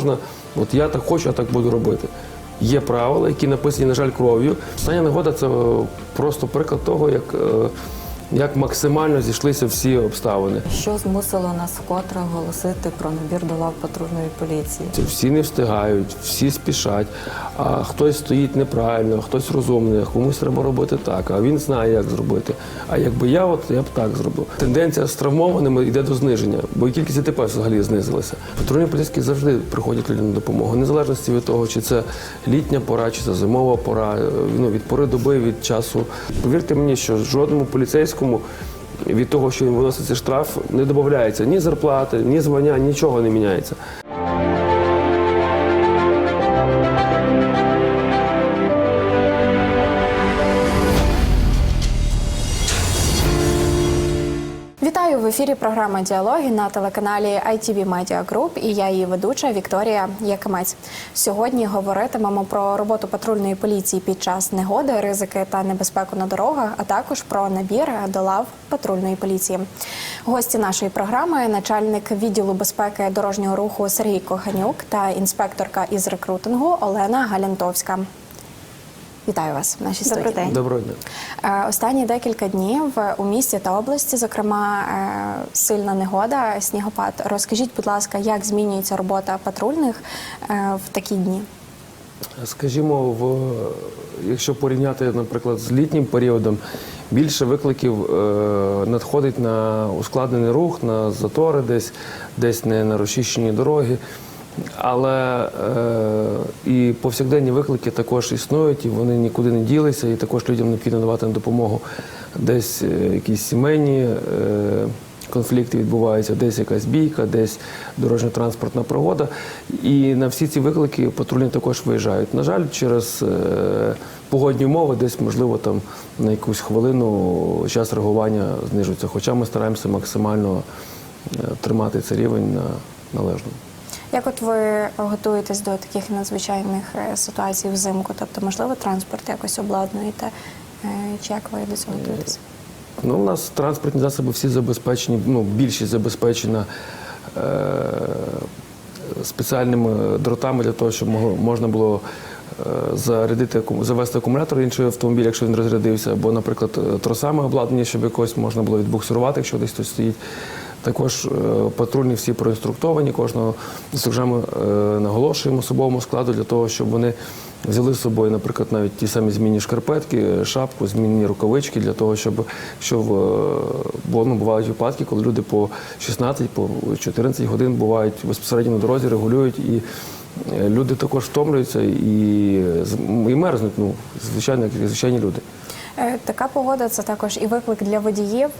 можна, от я так хочу, а так буду робити. Є правила, які написані, на жаль, кров'ю. Остання нагода це просто приклад того, як, е, як максимально зійшлися всі обставини. Що змусило нас вкотре оголосити про набір до лав патрульної поліції? Всі не встигають, всі спішать, а хтось стоїть неправильно, хтось розумний, комусь треба робити так, а він знає, як зробити. А якби я, от я б так зробив. Тенденція з травмованими йде до зниження, бо і кількість ДТП взагалі знизилася. Патрульні поліцейські завжди приходять людям на допомогу, незалежно від того, чи це літня пора, чи це зимова пора, е, ну, від пори доби, від часу. Повірте мені, що жодному поліцейському від того, що він виноситься штраф, не додається ні зарплати, ні звання, нічого не міняється. Ефірі програма Діалоги на телеканалі ITV Media Group і я її ведуча Вікторія Якимець. Сьогодні говоритимемо про роботу патрульної поліції під час негоди, ризики та небезпеку на дорогах, а також про набір до лав патрульної поліції. Гості нашої програми начальник відділу безпеки дорожнього руху Сергій Коханюк та інспекторка із рекрутингу Олена Галянтовська. Вітаю вас в нашій Добрий студії. день. Доброго дня. Е, Останні декілька днів у місті та області, зокрема, е, сильна негода, снігопад. Розкажіть, будь ласка, як змінюється робота патрульних е, в такі дні? Скажімо, в, якщо порівняти, наприклад, з літнім періодом, більше викликів е, надходить на ускладнений рух, на затори десь, десь не на розчищені дороги. Але е, і повсякденні виклики також існують, і вони нікуди не ділися, і також людям необхідно давати допомогу десь е, якісь сімейні. Е, конфлікти відбуваються, десь якась бійка, десь дорожньо-транспортна пригода. І на всі ці виклики патрульні також виїжджають. На жаль, через е, погодні умови десь, можливо, там на якусь хвилину час реагування знижується. Хоча ми стараємося максимально е, тримати цей рівень на належному. Як от ви готуєтесь до таких надзвичайних е, ситуацій взимку? Тобто, можливо, транспорт якось обладнуєте? Е, Чи як ви до цього готуєтесь? Ну, у нас транспортні засоби всі забезпечені, ну, більшість забезпечена е, спеціальними дротами для того, щоб можна було е, зарядити, завести акумулятор інший автомобіль, якщо він розрядився, або, наприклад, е, тросами обладнані, щоб якось можна було відбуксирувати, якщо десь хтось стоїть. Також е, патрульні всі проінструктовані, кожного інструктажами е, наголошуємо особовому складу для того, щоб вони взяли з собою, наприклад, навіть ті самі змінні шкарпетки, шапку, змінні рукавички для того, щоб якщо в, е, бо ну, бувають випадки, коли люди по 16, по 14 годин бувають безпосередньо на дорозі, регулюють і. Люди також втомлюються і, і мерзнуть, ну, звичайно, як звичайні люди. Така погода це також і виклик для водіїв.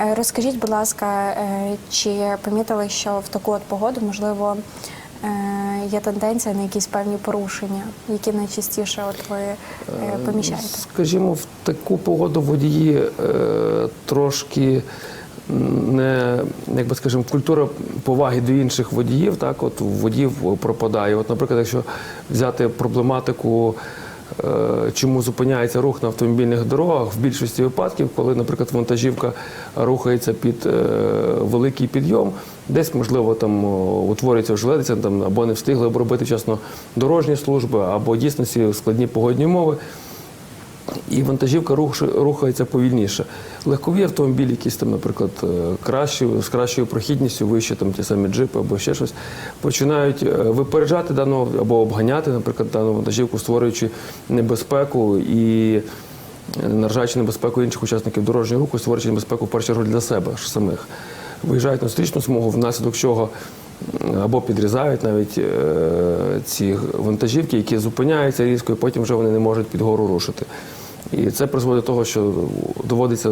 Е, Розкажіть, будь ласка, е, чи помітили, що в таку от погоду можливо е, є тенденція на якісь певні порушення, які найчастіше от ви е, помічаєте? Скажімо, в таку погоду водії трошки не, як би скажімо, культура поваги до інших водіїв, так, от водіїв пропадає. От, наприклад, якщо взяти проблематику. Е, Чому зупиняється рух на автомобільних дорогах. В більшості випадків, коли, наприклад, вантажівка рухається під е, великий підйом, десь, можливо, там утворюється ожеледиця, там або не встигли обробити вчасно дорожні служби, або дійсно складні погодні умови і вантажівка рухається повільніше. Легкові автомобілі, якісь там, наприклад, е, кращі, з кращою прохідністю, вище там ті самі джипи або ще щось, починають е, випереджати дану або обганяти, наприклад, дану вантажівку, створюючи небезпеку і е, наражаючи небезпеку інших учасників дорожнього руху, створюючи небезпеку в першу чергу для себе ж самих. Виїжджають на стрічну смугу, внаслідок чого або підрізають навіть е, ці вантажівки, які зупиняються різко, і потім вже вони не можуть під гору рушити. І це призводить до того, що доводиться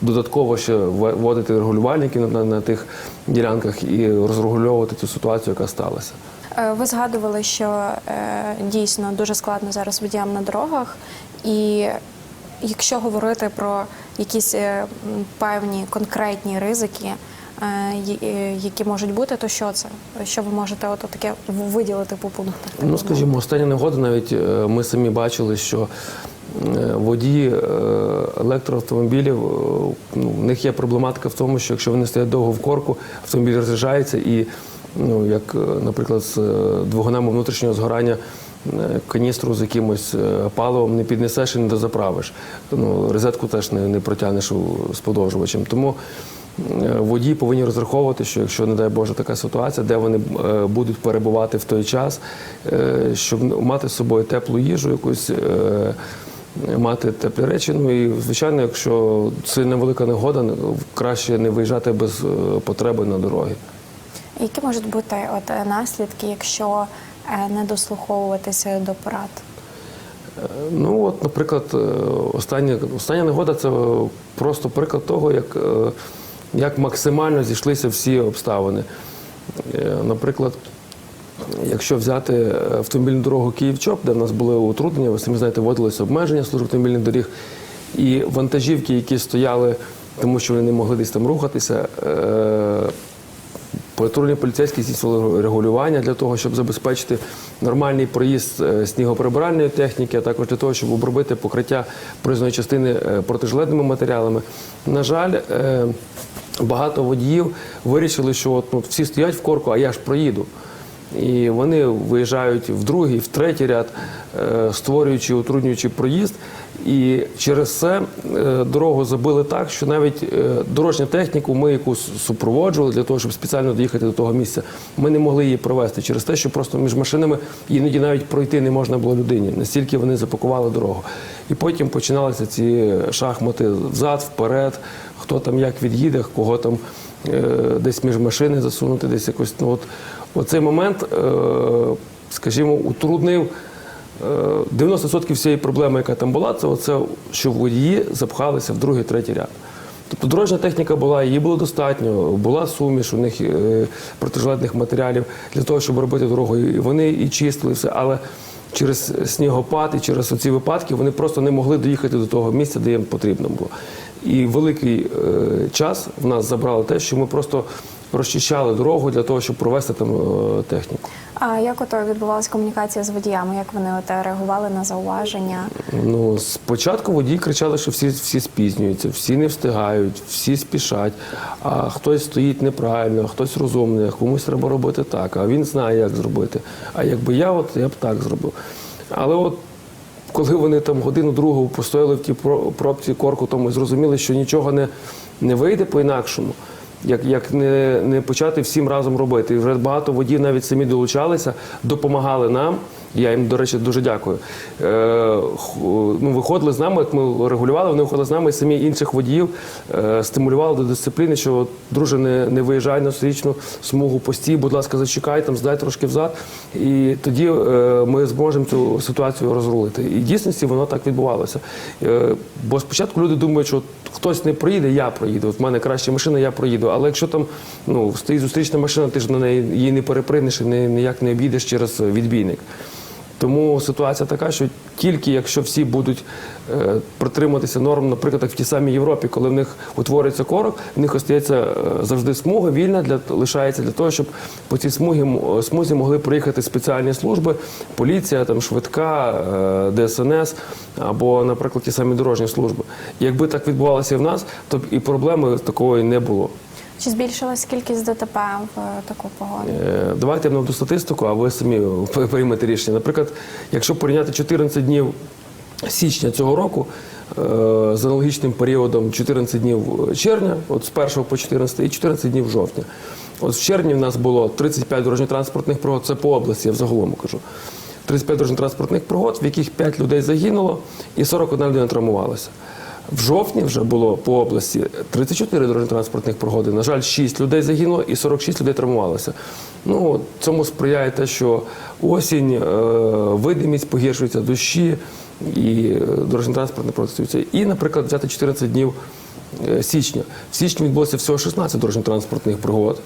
додатково ще вводити регулювальників на, на тих ділянках і розрегульовувати цю ситуацію, яка сталася. Е, Ви згадували, що е, дійсно дуже складно зараз водіям на дорогах, і якщо говорити про якісь е, певні конкретні ризики, які можуть бути, то що це? Що ви можете от таке виділити по пунктах? Ну, скажімо, остання негода навіть ми самі бачили, що водії е, електроавтомобілів, е, ну, в них є проблематика в тому, що якщо вони стоять довго в корку, автомобіль розряджається і ну, як, е, наприклад, з е, двигунами внутрішнього згорання е, каністру з якимось е, паливом не піднесеш і не дозаправиш. Ну, розетку теж не, не протягнеш з подовжувачем. Тому е, водії повинні розраховувати, що якщо, не дай Боже, така ситуація, де вони е, будуть перебувати в той час, е, щоб мати з собою теплу їжу, якусь. Мати теплі речі, ну і звичайно, якщо сильна велика негода, краще не виїжджати без е, потреби на дороги. Які можуть бути от е, наслідки, якщо е, не дослуховуватися до порад? Ну, от, наприклад, остання, остання негода це просто приклад того, як, як максимально зійшлися всі обставини. Наприклад, якщо взяти е, автомобільну дорогу Київ-Чоп, де в нас були утруднення, ви самі знаєте, вводилися обмеження служб автомобільних доріг, і вантажівки, які стояли, тому що вони не могли десь там рухатися, е, Патрульні поліцейські здійснювали регулювання для того, щоб забезпечити нормальний проїзд е, снігоприбиральної техніки, а також для того, щоб обробити покриття проїзної частини протижилетними матеріалами. На жаль, багато водіїв вирішили, що от, ну, всі стоять в корку, а я ж проїду. І вони виїжджають в другий, в третій ряд, е, створюючи, утруднюючи проїзд. І через це е, дорогу забили так, що навіть е, дорожню техніку ми яку супроводжували для того, щоб спеціально доїхати до того місця. Ми не могли її провести через те, що просто між машинами іноді навіть пройти не можна було людині. Настільки вони запакували дорогу. І потім починалися ці шахмати взад, вперед, хто там як від'їде, кого там десь між машини засунути, десь якось. Ну, от, оцей момент, е, скажімо, утруднив. Е, 90% всієї проблеми, яка там була, це оце, що водії запхалися в другий, третій ряд. Тобто дорожня техніка була, її було достатньо, була суміш у них е, матеріалів для того, щоб робити дорогу. І вони і чистили все, але через снігопад і через ці випадки вони просто не могли доїхати до того місця, де їм потрібно було. І великий е, час в нас забрало те, що ми просто розчищали дорогу для того, щоб провести там е, техніку. А як ото відбувалася комунікація з водіями? Як вони от реагували на зауваження? Ну, спочатку водії кричали, що всі, всі спізнюються, всі не встигають, всі спішать, а хтось стоїть неправильно, а хтось розумний, а комусь треба робити так, а він знає, як зробити. А якби я, от я б так зробив. Але от коли вони там годину другу постояли в тій пробці корку, то ми зрозуміли, що нічого не, не вийде по-інакшому. Як, як не, не почати всім разом робити. І вже багато водіїв навіть самі долучалися, допомагали нам. Я їм, до речі, дуже дякую. Е, ну, виходили з нами, як ми регулювали, вони виходили з нами і самі інших водіїв е, стимулювали до дисципліни, що друже, не, не виїжджай на встрічну смугу, постій, будь ласка, зачекай, там, здай трошки взад. І тоді е, ми зможемо цю ситуацію розрулити. І в дійсності воно так відбувалося. Е, бо спочатку люди думають, що хтось не проїде, я проїду. От в мене краща машина, я проїду. Але якщо там ну, стоїть зустрічна машина, ти ж на неї її не перепригнеш і ніяк не обійдеш через відбійник. Тому ситуація така, що тільки якщо всі будуть е, притримуватися норм, наприклад, як в тій самій Європі, коли в них утворюється корок, в них остається е, завжди смуга вільна для лишається для того, щоб по цій смузі, м- смузі могли проїхати спеціальні служби, поліція, там швидка, е, ДСНС або, наприклад, ті самі дорожні служби. Якби так відбувалося і в нас, то б і проблеми такої не було. Чи збільшилась кількість ДТП в е, таку погоду? Е, Давайте я наведу статистику, а ви самі приймете рішення. Наприклад, якщо порівняти 14 днів січня цього року е, з аналогічним періодом 14 днів червня, от з 1 по 14 і 14 днів жовтня. От в червні в нас було 35 дорожньо-транспортних пригод, це по області, я взагалом кажу. 35 дорожньо-транспортних пригод, в яких 5 людей загинуло і 41 людина травмувалася. В жовтні вже було по області 34 дорожньо-транспортних пригоди. На жаль, 6 людей загинуло і 46 людей травмувалося. Ну, цьому сприяє те, що осінь, е, видимість погіршується, дощі і е, дорожньо-транспортне протестується. І, наприклад, взяти 14 днів е, січня. В січні відбулося всього 16 дорожньо-транспортних пригод.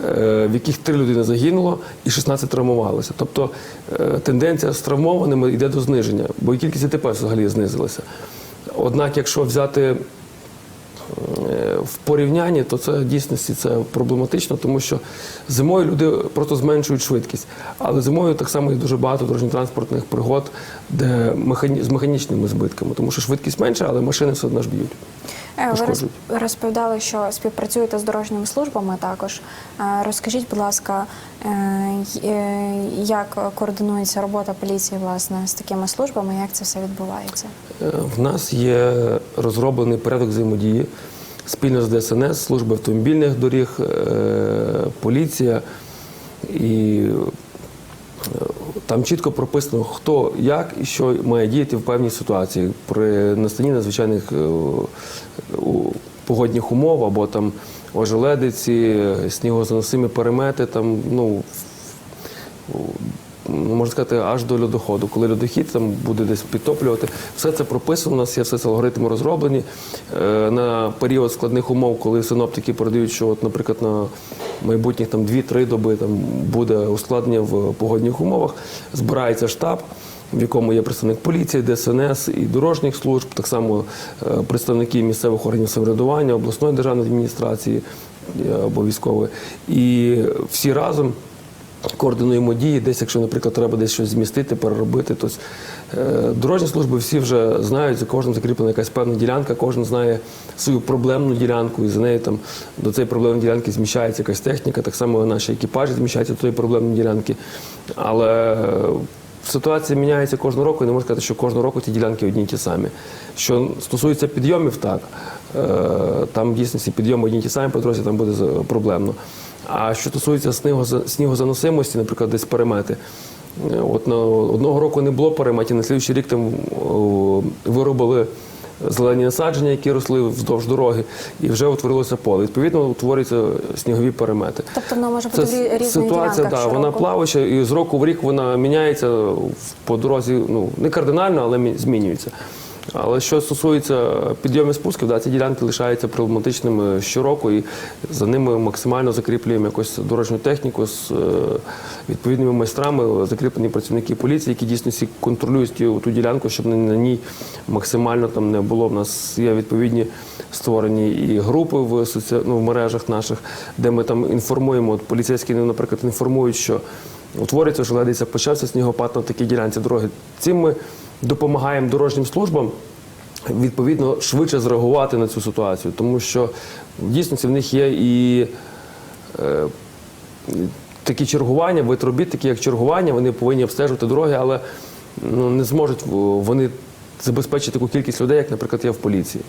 В яких три людини загинуло і 16 травмувалося. Тобто тенденція з травмованими йде до зниження, бо і кількість ДТП взагалі знизилася. Однак, якщо взяти в порівнянні, то це в дійсності це проблематично, тому що зимою люди просто зменшують швидкість. Але зимою так само є дуже багато дорожньо-транспортних пригод, де механі... з механічними збитками, тому що швидкість менша, але машини все одно ж б'ють. Е, Ви роз- розповідали, що співпрацюєте з дорожніми службами також. Е, Розкажіть, будь ласка, е, як координується робота поліції власне з такими службами, як це все відбувається? В нас є розроблений порядок взаємодії спільно з ДСНС, служба автомобільних доріг, е, поліція. І е, там чітко прописано, хто як і що має діяти в певній ситуації при настанні надзвичайних е, погодних умов або там ожеледиці, снігозаносимі перемети, там, ну, можна сказати, аж до льодоходу. Коли льодохід там буде десь підтоплювати, все це прописано. У нас є все це алгоритми розроблені Е, на період складних умов, коли синоптики передають, що, от, наприклад, на майбутніх там 2-3 доби там буде ускладнення в погодних умовах. Збирається штаб. В якому є представник поліції, ДСНС і дорожніх служб, так само е, представники місцевих органів самоврядування, обласної державної адміністрації е, або військової. І всі разом координуємо дії, десь, якщо, наприклад, треба десь щось змістити, переробити. То е, дорожні служби всі вже знають, за кожним закріплена якась певна ділянка, кожен знає свою проблемну ділянку, і за нею там до цієї проблемної ділянки зміщається якась техніка, так само наші екіпажі зміщаються до тієї проблемної ділянки. Але е, Ситуація міняється кожного року, і не можна сказати, що кожного року ті ділянки одні й ті самі. Що стосується підйомів, так. Е, Там дійсно ці підйоми одні й ті самі по дорозі, там буде проблемно. А що стосується снігоза- снігозаносимості, наприклад, десь перемети. е, От на одного року не було переметів, на слідчий рік там виробили зелені насадження, які росли вздовж дороги, і вже утворилося поле. Відповідно, утворюються снігові перемети. Тобто воно може бути Це рі- ситуація, да, вона плаваюча, і з року в рік вона міняється по дорозі, ну не кардинально, але змінюється. Але що стосується підйомів спусків, да, ці ділянки лишаються проблематичними щороку, і за ними максимально закріплюємо якусь дорожню техніку з е, відповідними майстрами, закріплені працівники поліції, які дійсно всі контролюють ті- ту ділянку, щоб на, ній максимально там не було. В нас є відповідні створені і групи в, соці... ну, в мережах наших, де ми там інформуємо. От поліцейські, ну, наприклад, інформують, що утворюється желедиця, почався снігопад на такій ділянці дороги. Цим ми допомагаємо дорожнім службам відповідно швидше зреагувати на цю ситуацію, тому що в дійсності в них є і е, такі чергування, вид робіт, такі як чергування, вони повинні обстежувати дороги, але ну, не зможуть вони забезпечити таку кількість людей, як, наприклад, є в поліції.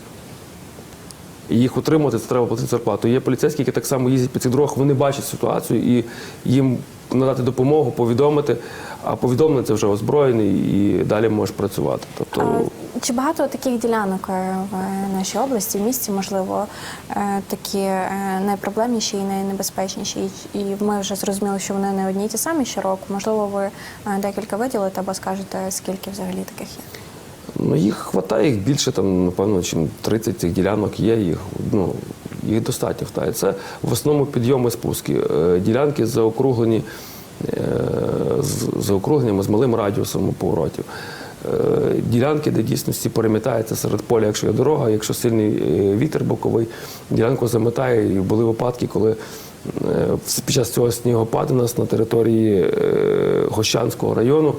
І їх утримувати, це треба платити зарплату. Є поліцейські, які так само їздять по цих дорогах, вони бачать ситуацію і їм надати допомогу, повідомити, а повідомлення це вже озброєний і далі можеш працювати. Тобто, А Чи багато таких ділянок е, в нашій області, в місті, можливо, е, такі е, найпроблемніші і найнебезпечніші? І- ми вже зрозуміли, що вони не одні й ті самі щороку. Можливо, ви декілька виділите або скажете, скільки взагалі таких є? Ну, їх хватає, їх більше, там, напевно, чим 30 цих ділянок є, їх, ну, їх достатньо хватає. Це в основному підйоми спуски. Е, Ділянки заокруглені, е, заокругленнями з малим радіусом поворотів. Е, Ділянки, де дійсності перемітається серед поля, якщо є дорога, якщо сильний вітер боковий, ділянку заметає. І були випадки, коли під час цього снігопаду нас на території Гощанського району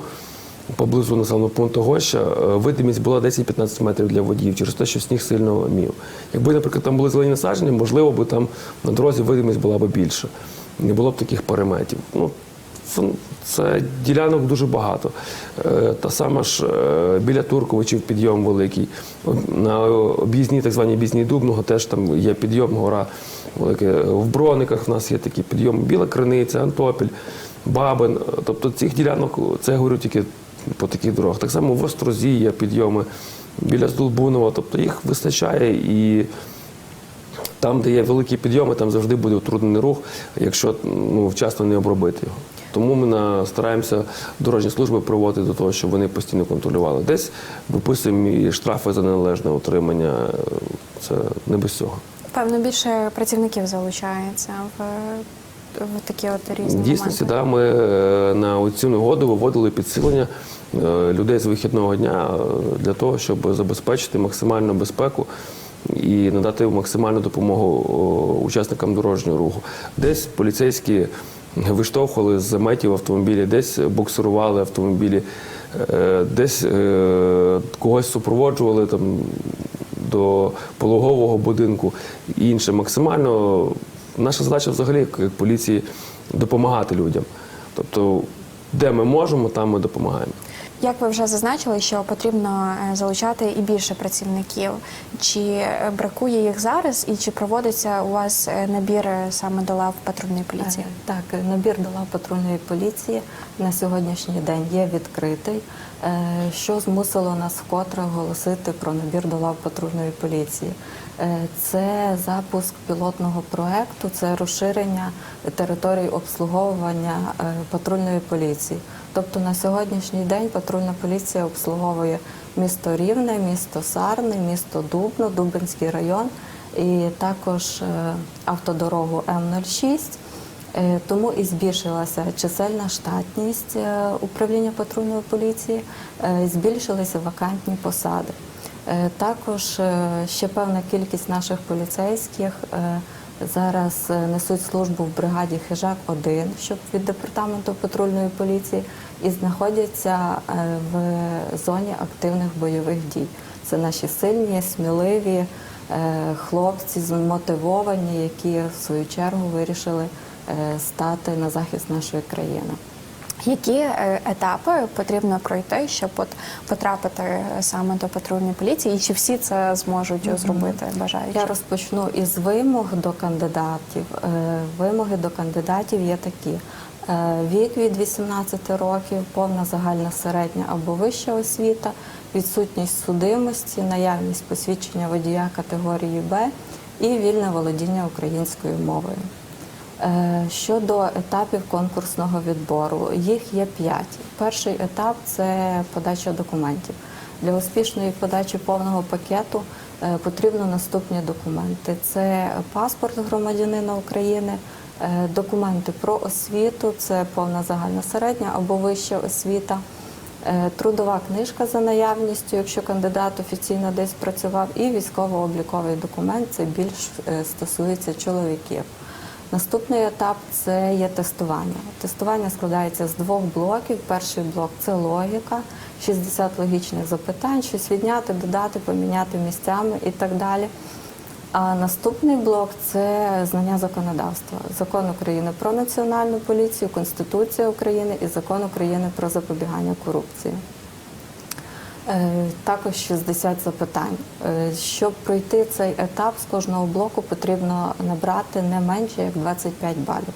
поблизу населеного пункту Гоща е, видимість була 10-15 метрів для водіїв через те, що сніг сильно мів. Якби, наприклад, там були зелені насадження, можливо, би там на дорозі видимість була б більша. Не було б таких переметів. Ну, це ділянок дуже багато. Е, Та сама ж е, біля Турковичів підйом великий. На об'їзній, так званій об'їзній Дубного теж там є підйом, гора велика. В Брониках в нас є такі підйоми. Біла Криниця, Антопіль, Бабин. Тобто цих ділянок, це говорю тільки по таких дорогах. Так само в Острозі є підйоми біля Здолбунова. Тобто їх вистачає і. Там, де є великі підйоми, там завжди буде утруднений рух, якщо ну, вчасно не обробити його. Тому ми на- стараємося дорожні служби приводити до того, щоб вони постійно контролювали. Десь виписуємо і штрафи за неналежне утримання. Це не без цього. Певно, більше працівників залучається в, в такі от різні дійсності, да, ми е, на цю негоду виводили підсилення людей з вихідного дня е, для того, щоб забезпечити максимальну безпеку і надати максимальну допомогу учасникам дорожнього руху. Десь поліцейські виштовхували з заметів автомобілі, десь буксирували автомобілі, е, десь е, когось супроводжували там до пологового будинку і інше. Максимально наша задача взагалі як поліції допомагати людям. Тобто, де ми можемо, там ми допомагаємо. Як ви вже зазначили, що потрібно е, залучати і більше працівників. Чи е, бракує їх зараз, і чи проводиться у вас е, набір саме до лав патрульної поліції? Так, набір до лав патрульної поліції на сьогоднішній день є відкритий, що змусило нас вкотре оголосити про набір до лав патрульної поліції. Це запуск пілотного проекту, це розширення території обслуговування патрульної поліції. Тобто на сьогоднішній день патрульна поліція обслуговує місто Рівне, місто Сарни, місто Дубно, Дубинський район і також е, автодорогу М06. Е, Тому і збільшилася чисельна штатність е, управління патрульної поліції, збільшилися вакантні посади. Також ще певна кількість наших поліцейських зараз е, несуть службу в бригаді Хижак 1 щоб від департаменту патрульної поліції, і знаходяться е, в зоні активних бойових дій. Це наші сильні, сміливі е, хлопці, змотивовані, які в свою чергу вирішили стати на захист нашої країни. Які е, етапи потрібно пройти, щоб от потрапити е, саме до патрульної поліції, і чи всі це зможуть зробити бажаючи? Я розпочну із вимог до кандидатів. Е, Вимоги до кандидатів є такі: вік від 18 років, повна загальна середня або вища освіта, відсутність судимості, наявність посвідчення водія категорії Б і вільне володіння українською мовою. Е, Щодо етапів конкурсного відбору, їх є п'ять. Перший етап це подача документів. Для успішної подачі повного пакету е, потрібно наступні документи: це паспорт громадянина України, е, документи про освіту, це повна загальна середня або вища освіта. Трудова книжка за наявністю, якщо кандидат офіційно десь працював, і військово-обліковий документ це більш стосується чоловіків. Наступний етап це є тестування. Тестування складається з двох блоків. Перший блок це логіка, 60 логічних запитань, щось відняти, додати, поміняти місцями і так далі. А наступний блок це знання законодавства. Закон України про національну поліцію, Конституція України і закон України про запобігання корупції. Е, Також 60 запитань. Е, Щоб пройти цей етап з кожного блоку, потрібно набрати не менше як 25 балів.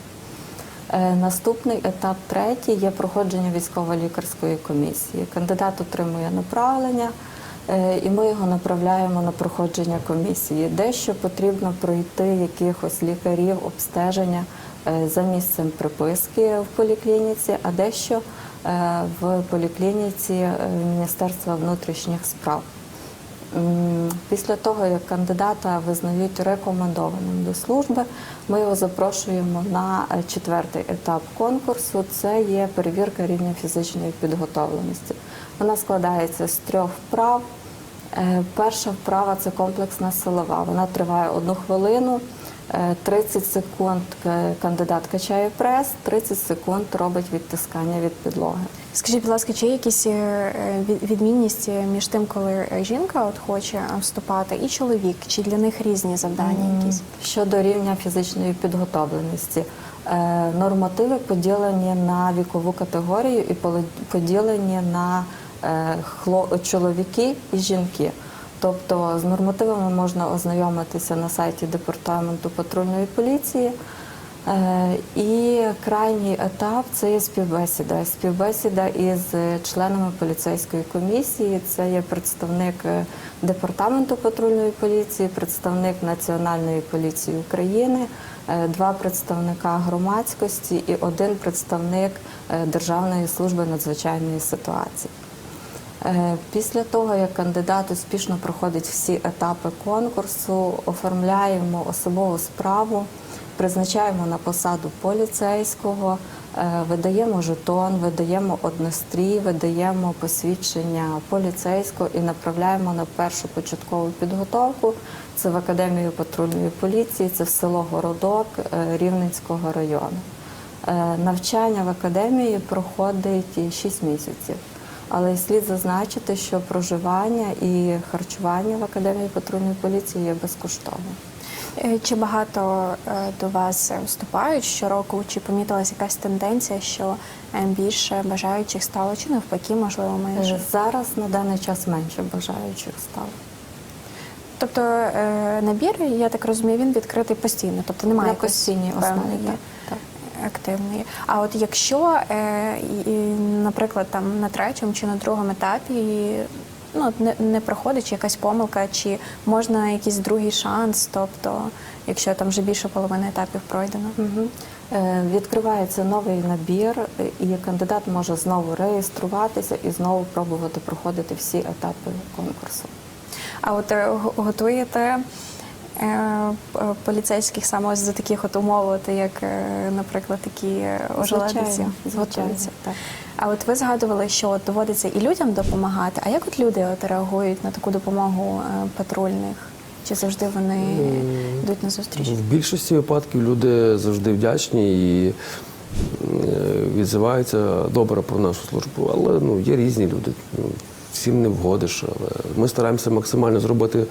Е, Наступний етап третій є проходження військово-лікарської комісії. Кандидат отримує направлення, і ми його направляємо на проходження комісії. Дещо потрібно пройти якихось лікарів, обстеження за місцем приписки в поліклініці, а дещо в поліклініці е, Міністерства внутрішніх справ. Після того, як кандидата визнають рекомендованим до служби, ми його запрошуємо на е, четвертий етап конкурсу. Це є перевірка рівня фізичної підготовленості. Вона складається з трьох вправ. Е, Перша вправа це комплексна силова. Вона триває одну хвилину. Е, 30 секунд кандидат качає прес, 30 секунд робить відтискання від підлоги. Скажіть, будь ласка, чи є якісь е, відмінність між тим, коли е, жінка от хоче е, вступати, і чоловік? Чи для них різні завдання якісь? Щодо рівня фізичної підготовленості, е, нормативи поділені на вікову категорію і поділені на е, чоловіки і жінки. Тобто з нормативами можна ознайомитися на сайті департаменту патрульної поліції. Е, І крайній етап це є співбесіда. Співбесіда із членами поліцейської комісії. Це є представник е, департаменту патрульної поліції, представник Національної поліції України, е, два представника громадськості і один представник Державної служби надзвичайної ситуації. Е, Після того, як кандидат успішно проходить всі етапи конкурсу, оформляємо особову справу, призначаємо на посаду поліцейського, Е, Видаємо жетон, видаємо однострій, видаємо посвідчення поліцейського і направляємо на першу початкову підготовку. Це в Академію патрульної поліції, це в село Городок е, Рівненського району. Навчання в академії проходить 6 місяців. Але слід зазначити, що проживання і харчування в академії патрульної поліції є безкоштовним. Е, Чи багато е, до вас вступають щороку? Чи помітилася якась тенденція, що е, більше бажаючих стало, чи навпаки, можливо, менше? Зараз на даний час менше бажаючих стало. Тобто набір, я так розумію, він відкритий постійно, тобто немає На постійній основі, так, активної. А от якщо, е, наприклад, там на третьому чи на другому етапі ну, не, не проходить чи якась помилка, чи можна якийсь другий шанс, тобто, якщо там вже більше половини етапів пройдено. Е, Відкривається новий набір, і кандидат може знову реєструватися і знову пробувати проходити всі етапи конкурсу. А от е, готуєте поліцейських саме ось за таких от умов, от як, е, наприклад, такі е, ожеледиці так. А от ви згадували, що от доводиться і людям допомагати. А як от люди от реагують на таку допомогу е, патрульних? Чи завжди вони йдуть на зустріч? В більшості випадків люди завжди вдячні і е, відзиваються добре про нашу службу. Але ну, є різні люди. Ну, всім не вгодиш. Але ми стараємося максимально зробити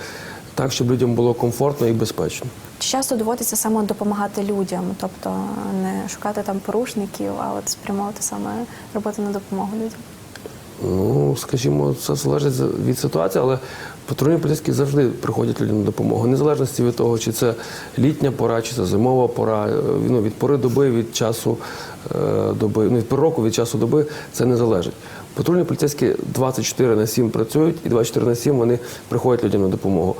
так, щоб людям було комфортно і безпечно. Чи часто доводиться саме допомагати людям, тобто не шукати там порушників, а от спрямовувати саме роботу на допомогу людям? Ну, скажімо, це залежить за- від ситуації, але патрульні поліцейські завжди приходять людям на допомогу. Незалежності від того, чи це літня пора, чи це зимова пора. е, Ну, від пори доби, від часу е, доби, ну, від пори року, від часу доби це не залежить. Патрульні поліцейські 24 на 7 працюють і 24 на 7 вони приходять людям на допомогу.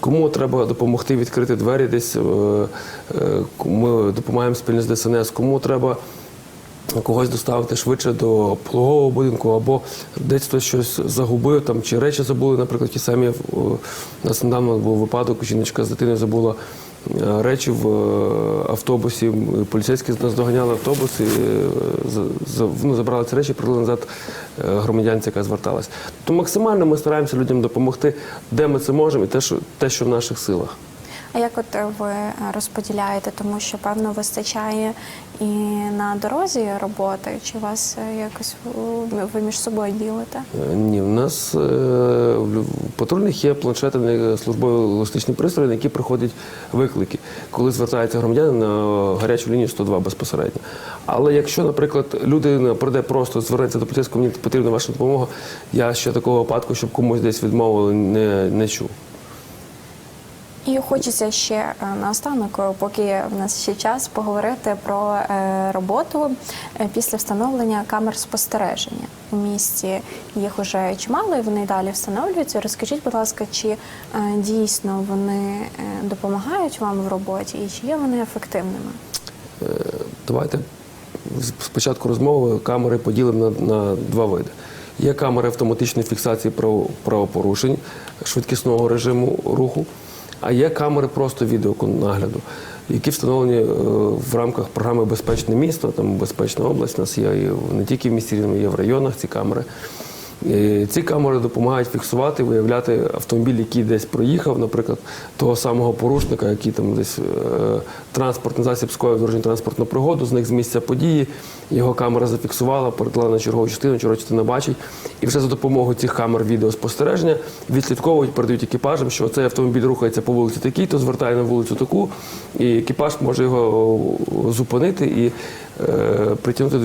Кому треба допомогти відкрити двері десь, е, е, ми допомагаємо спільно з ДСНС, кому треба когось доставити швидше до пологового будинку, або десь хтось щось загубив, там, чи речі забули, наприклад, ті самі. о, У нас недавно був випадок, жіночка з дитиною забула е, речі в е, автобусі. Поліцейські нас доганяли автобус і е, ну, забрали ці речі, придали назад е, громадянці, яка зверталась. То максимально ми стараємося людям допомогти, де ми це можемо, і те, що, те, що в наших силах. А як от ви е, розподіляєте, тому що певно вистачає і на дорозі роботи, чи вас е, якось ви між собою ділите? Е, Ні, у нас в патрульних є планшети службові логістичні пристрої, на які приходять виклики, коли звертається громадянин на гарячу лінію 102 безпосередньо. Але якщо, наприклад, людина прийде просто звернеться до поліцейського, мені потрібна ваша допомога, я ще такого випадку, щоб комусь десь відмовили, не, не чув. І хочеться ще е, наостанок, е, поки в нас ще час, поговорити про е, роботу після встановлення камер спостереження у місті. Їх уже чимало, і вони далі встановлюються. Розкажіть, будь ласка, чи дійсно вони допомагають вам в роботі, і чи є вони ефективними? Давайте спочатку розмови камери поділимо на, на два види. Є камери автоматичної фіксації право- правопорушень швидкісного режиму руху, а є камери просто відеонагляду, які встановлені е, в рамках програми Безпечне місто, там безпечна область. У нас є не тільки в місті Рівному, є в районах ці камери. Е, Ці камери допомагають фіксувати, виявляти автомобіль, який десь проїхав, наприклад, того самого порушника, який там десь е, транспортний засіб скоїв дорожньо транспортну пригоду, зник з місця події, його камера зафіксувала, передала на чергову частину, чергова частина бачить. І вже за допомогою цих камер відеоспостереження відслідковують, передають екіпажам, що цей автомобіль рухається по вулиці такій, то звертає на вулицю таку, і екіпаж може його зупинити і притягнути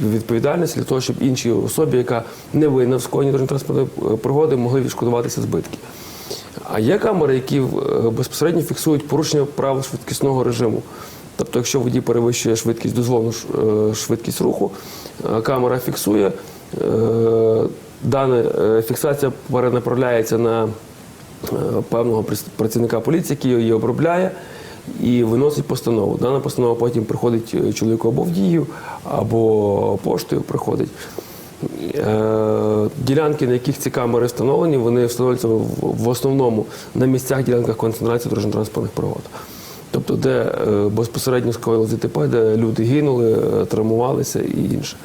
до відповідальності для того, щоб іншій особі, яка не винна в скоєнні дорожньо-транспортної пригоди, могли відшкодуватися збитки. А є камери, які е, безпосередньо фіксують порушення правил швидкісного режиму. Тобто, якщо водій перевищує швидкість, дозволену е, швидкість руху, е, камера фіксує, е, дана е, фіксація перенаправляється на е, певного працівника поліції, який її обробляє і виносить постанову. Дана постанова потім приходить е, чоловіку або в дію, або поштою приходить. Е, Ділянки, на яких ці камери встановлені, вони встановлюються в основному на місцях ділянках концентрації дорожньо-транспортних пригод. тобто де е, безпосередньо скоїлося ДТП, де люди гинули, травмувалися і інше.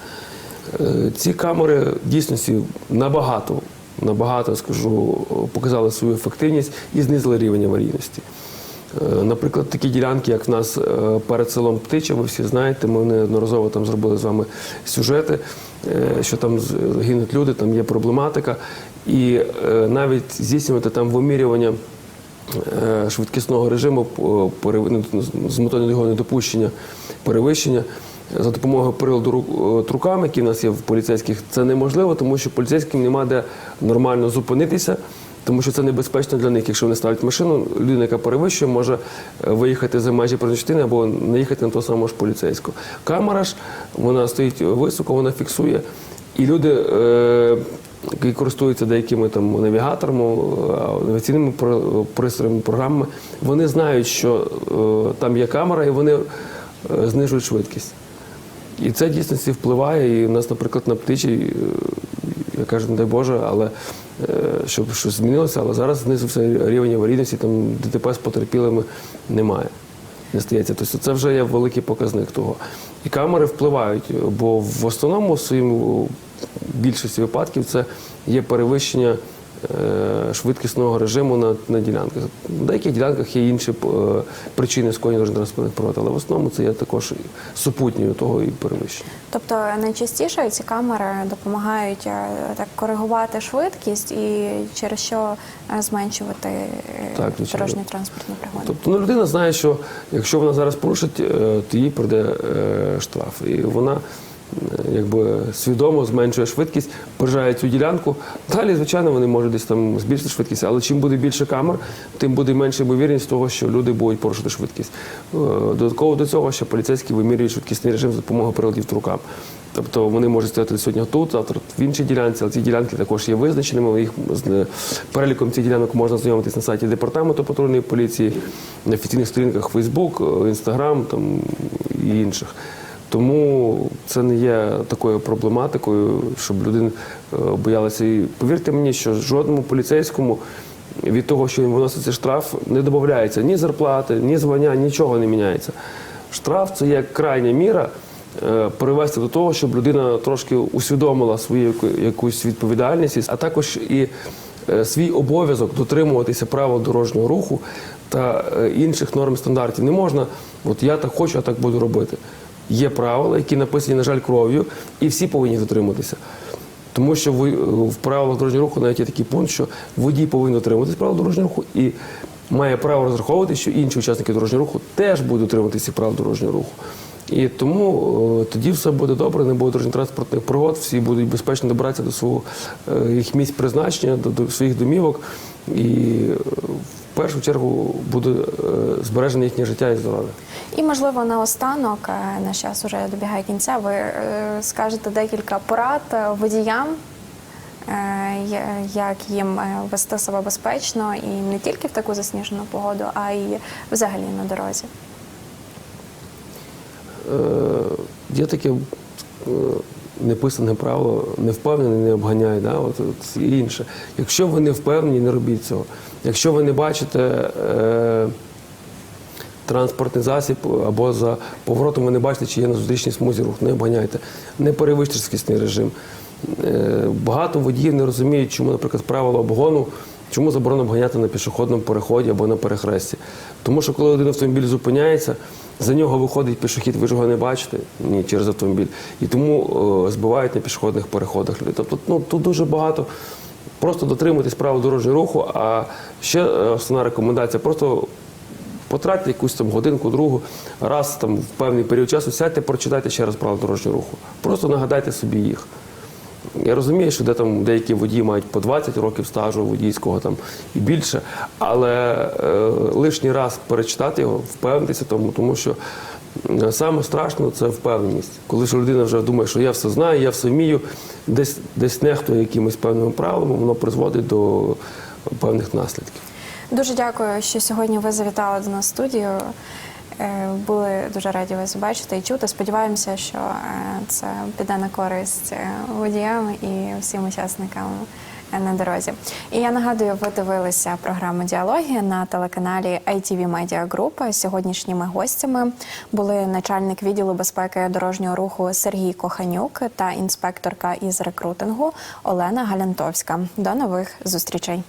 Ці камери в дійсності набагато, набагато скажу, показали свою ефективність і знизили рівень аварійності. Е, Наприклад, такі ділянки, як в нас е, перед селом Птича, ви всі знаєте, ми неодноразово там зробили з вами сюжети, е, що там гинуть люди, там є проблематика. І навіть здійснювати там вимірювання швидкісного режиму ну, з метою його недопущення перевищення за допомогою приладу ру- трукам, які в нас є в поліцейських, це неможливо, тому що поліцейським нема де нормально зупинитися. Тому що це небезпечно для них. Якщо вони ставлять машину, людина, яка перевищує, може е, виїхати за межі частини або наїхати на того самого ж поліцейського. Камера ж вона стоїть високо, вона фіксує. І люди, е, які користуються деякими там навігаторами, е, навігаційними пристроями, програмами, вони знають, що там є камера, і вони знижують швидкість. І це дійсності впливає. І в нас, наприклад, на птичій, е, я кажу, не дай Боже, але щоб щось змінилося, але зараз знизу все рівень аварійності, там ДТП з потерпілими немає. Не стається. Тобто це вже є великий показник того. І камери впливають, бо в основному в своїм більшості випадків це є перевищення е, швидкісного режиму на, на ділянках. На деяких ділянках є інші е, причини скоєння дорожньо-транспортних пригод, але в основному це є також супутньою того і перевищення. Тобто найчастіше ці камери допомагають е, так коригувати швидкість і через що е, зменшувати е, дорожні транспортні пригоди. Тобто ну, людина знає, що якщо вона зараз порушить, е, то їй прийде е, штраф. І вона е, якби свідомо зменшує швидкість, приїжджає цю ділянку. Далі, звичайно, вони можуть десь там збільшити швидкість, але чим буде більше камер, тим буде менша ймовірність того, що люди будуть порушити швидкість. Е, Додатково до цього, що поліцейські вимірюють швидкісний режим за допомогою приладів рукам. Тобто вони можуть стояти сьогодні тут, завтра в іншій ділянці, але ці ділянки також є визначеними. Їх з е, переліком цих ділянок можна знайомитись на сайті департаменту патрульної поліції, на офіційних сторінках Facebook, Instagram там, і інших. Тому це не є такою проблематикою, щоб люди е, боялися. І повірте мені, що жодному поліцейському від того, що він виносить цей штраф, не додається ні зарплати, ні звання, нічого не міняється. Штраф це є крайня міра е, привести до того, щоб людина трошки усвідомила свою якусь відповідальність, а також і е, свій обов'язок дотримуватися правил дорожнього руху та інших норм стандартів. Не можна, от я так хочу, я так буду робити. Є правила, які написані, на жаль, кров'ю, і всі повинні дотримуватися. Тому що ви- в правилах дорожнього руху навіть є такий пункт, що водій повинен дотримуватися правил дорожнього руху і має право розраховувати, що інші учасники дорожнього руху теж будуть дотримуватися правил дорожнього руху. І тому е, тоді все буде добре, не буде дорожньо-транспортних пригод, всі будуть безпечно добиратися до свого е, їх місць призначення, до, своїх домівок. І е, першу чергу буде е, збережене їхнє життя і здоров'я. І можливо наостанок е, наш час уже добігає кінця. Ви е, скажете декілька порад водіям, як їм вести себе безпечно і не тільки в таку засніжену погоду, а й взагалі на дорозі. Є таке неписане правило, не впевнений, не обганяй. Да? От, от, і інше. Якщо ви не впевнені, не робіть цього. Якщо ви не бачите е, транспортний засіб або за поворотом ви не бачите, чи є на зустрічній смузі рух, не обганяйте. Не перевищте швидкісний режим. Е, багато водіїв не розуміють, чому, наприклад, правила обгону. Чому заборонено обганяти на пішохідному переході або на перехресті? Тому що коли один автомобіль зупиняється, за нього виходить пішохід, ви ж його не бачите ні, через автомобіль. І тому е, збивають на пішохідних переходах людей. Тобто ну, тут дуже багато. Просто дотримуйтесь правил дорожнього руху, а ще е, основна рекомендація просто потратьте якусь там годинку, другу, раз там в певний період часу сядьте, прочитайте ще раз правила дорожнього руху. Просто нагадайте собі їх. Я розумію, що де там деякі водії мають по 20 років стажу водійського там і більше, але е, лишній раз перечитати його, впевнитися тому, тому що е, саме страшно це впевненість. Коли ж людина вже думає, що я все знаю, я все вмію, десь десь нехтує якимись певними правилами, воно призводить до певних наслідків. Дуже дякую, що сьогодні ви завітали до нас в студію. Е, Були дуже раді вас бачити і чути. Сподіваємося, що е, це піде на користь е, водіям і всім учасникам на дорозі. І я нагадую, ви дивилися програму Діалоги на телеканалі ITV Media Group. Сьогоднішніми гостями були начальник відділу безпеки дорожнього руху Сергій Коханюк та інспекторка із рекрутингу Олена Галянтовська. До нових зустрічей.